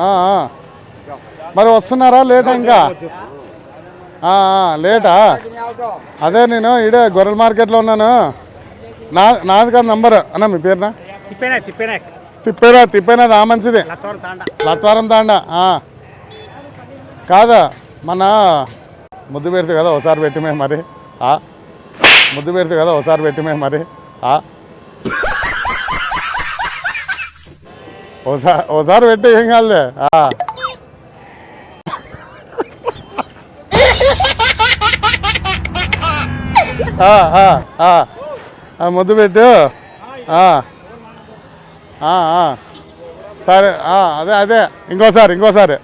ఆ. మరి వస్తున్నారా లేటా ఇంకా? లేటా? అదే నేను ఇడే గొర్రెల మార్కెట్లో ఉన్నాను. నా నాది కాదు నంబర్. అన్న మీ పేరునా? తిప్పేనా తిప్పేనా? తిప్పేరా తిప్పేనాది ఆ మంచిది లత్వారం తాండ. కాదా మన ముద్దు పెడితే కదా ఒకసారి పెట్టిమే మరి. ముద్దు పెడితే కదా ఒకసారి పెట్టిమే మరి ఆ. ఓసారి ఓసారి పెట్టి ఏం కాదులే. ముద్దు పెట్టు. సరే అదే అదే. ఇంకోసారి ఇంకోసారి.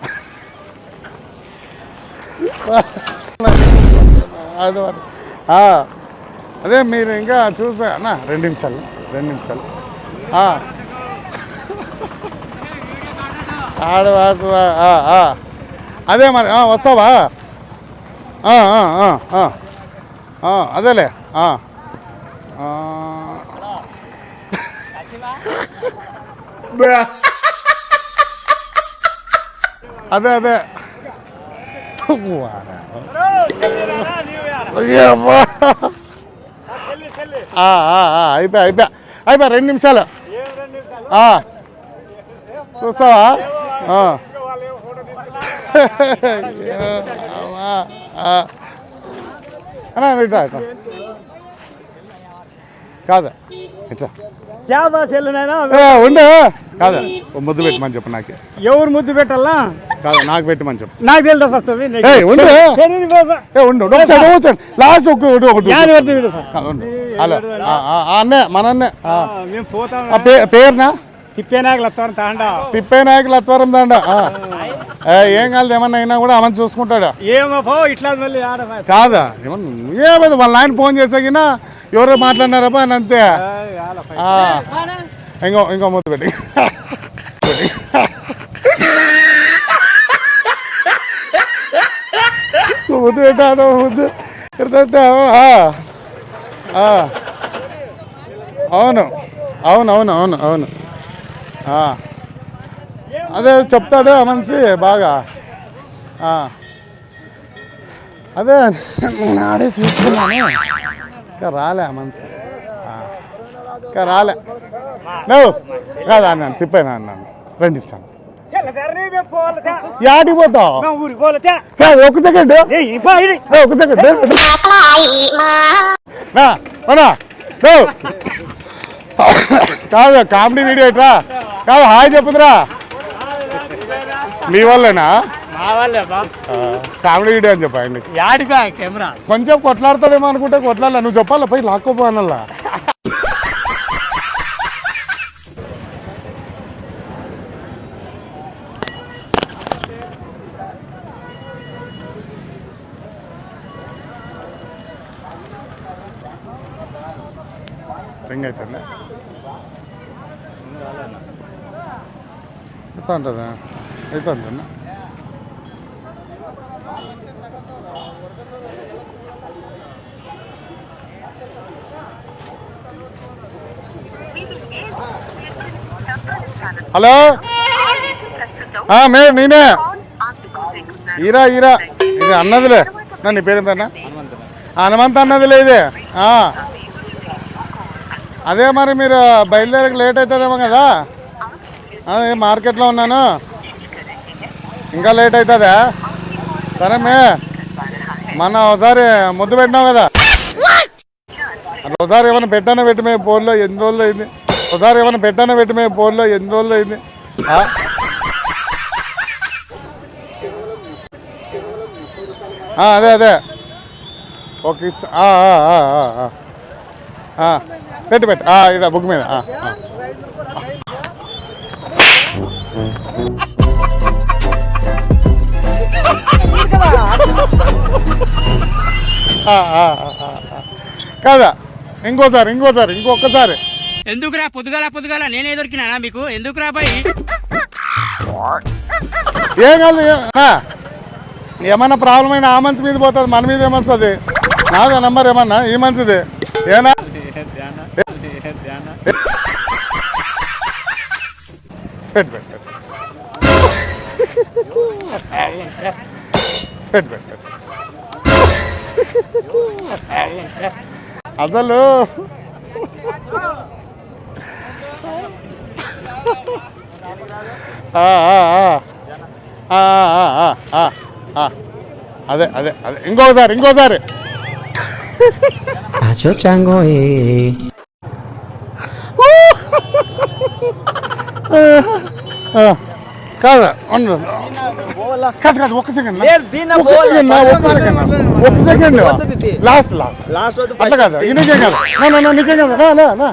అదే మీరు ఇంకా చూసా అన్న రెండు నిమిషాలు రెండు నిమిషాలు. ఆ. ఆడు వాడు, ఆ, ఆ. అదే మరి వస్తావా? అదేలే. అదే అదే. అయిపోయా అయిపోయా. అయిపోయా రెండు నిమిషాలు. చూస్తావా? ఆ. అయ్యో, అమ్మా. ఆ. అన్నా, ఇట్రా ఇట్రా కాదా ఇట్రా జాబా సెల్లునైనా ఏ, ఉండు కాదా ఓ ముద్దు పెట్టమని చెప్పు నాకు ఎవరు ముద్దు పెట్టాలా కాదు నాకు పెట్టమని చెప్పు నాకు తెలుదా ఫస్ట్ ఏయ్, ఉండు. శరీరం బాబా. ఏ ఉండు ఉండు. ఒకసారి ఒకసారి లాస్ట్ ఒక ఒకటి ఒకటి యాని వద్దు వీడు. కాదు, ఉండు. హలో ఆ, ఆ, ఆ, అన్నే మన అన్నే ఆ. ఆ, మేము పోతాం ఆ పే- పేరునా తిప్పేనాక లత్తవరం తాండ. తిప్పే నాయకులు అత్వరం ఆ. ఏ, కాదు ఏమన్నా అయినా కూడా అమని చూసుకుంటాడు? ఏమో ఇట్లా కాదా? ఏమన్నా ఏమైంది వాళ్ళ ఆయన ఫోన్ చేసాగినా ఎవరో మాట్లాడినారబ్బా అని అంతే. ఇంకో ఇంకో ముద్దు పెట్టి. ముద్దు పెట్టాను ముద్దు. అవును అవును. అవును అవును అవును. అదే చెప్తాడు ఆ మనిషి బాగా. ఆ. అదే నాడే చూస్తున్నాను. ఇంకా రాలే ఆ మనిషి. ఇంకా రాలే. నువ్వు కాదు అన్నాను తిప్పాను అన్నాను. రండి ఇచ్చాను యాడికి పోతావు? ఒక సెకండ్. ఒక సెకండ్. కాదు కామెడీ వీడియో ఇట్రా కాదు హాయ్ చెప్పుదురా. మీ ఆ, కామెడీ వీడియో అని చెప్పా ఆయనకి యాడిగా కెమెరా? కొంచెం కొట్లాడతాడేమో అనుకుంటే కొట్లాడలే. నువ్వు చెప్పాలా? పోయి లాక్కోపో అనల్లా రింగ్ అవుతుందా ఎంత ఉంటుందా అవుతుందన్నా హలో ఆ, మే నేనే ఈరా ఈరా ఇది అన్నదిలే నా నీ పేరు పేరునా హనుమంత్ అన్నదిలే ఇది ఆ. అదే మరి మీరు బయలుదేరక లేట్ అవుతుందేమో కదా? అదే మార్కెట్లో ఉన్నాను. ఇంకా లేట్ అవుతుందా సరే మే మన ఒకసారి ముద్దు పెట్టినావు కదా. అట్లా ఒకసారి ఏమైనా పెట్టానో పెట్టమే ఫోన్లో ఎన్ని రోజులు అయింది? ఒకసారి ఏమైనా పెట్టానో పెట్టమే ఫోన్లో ఎన్ని రోజులు అయింది? అదే అదే. ఓకే పెట్టు పెట్టు. ఇదా బుక్ మీద. కాదా? ఇంకోసారి ఇంకోసారి ఇంకొకసారి ఎందుకురా పొద్దుగాల పొద్దుగాల నేనే దొరికినానా మీకు? ఎందుకురా బాయ్? ఏం కాదు. ఏమన్నా ప్రాబ్లం అయినా ఆ మనిషి మీద పోతుంది మన మీద ఏమొస్తుంది? నాదా నంబర్ ఏమన్నా? ఈ మనిషిది? ఏనా? పెట్టు పెట్టు పెట్టు పెట్టు. అసలు. అదే అదే అదే ఇంకోసారి ఇంకోసారి. ఆ, కాదు? ఉండు. కాదు కాదు ఒక్క సెకండ్ ఒక్క సెకండ్ ఒక్క సెకండ్ ఒక్క సెకండ్. లాస్ట్ లాస్ట్ లాస్ట్ అట్లా కాదు నీకేం కాదు. నా, నా, నా, నీకేం కాదు. నా, నా, నా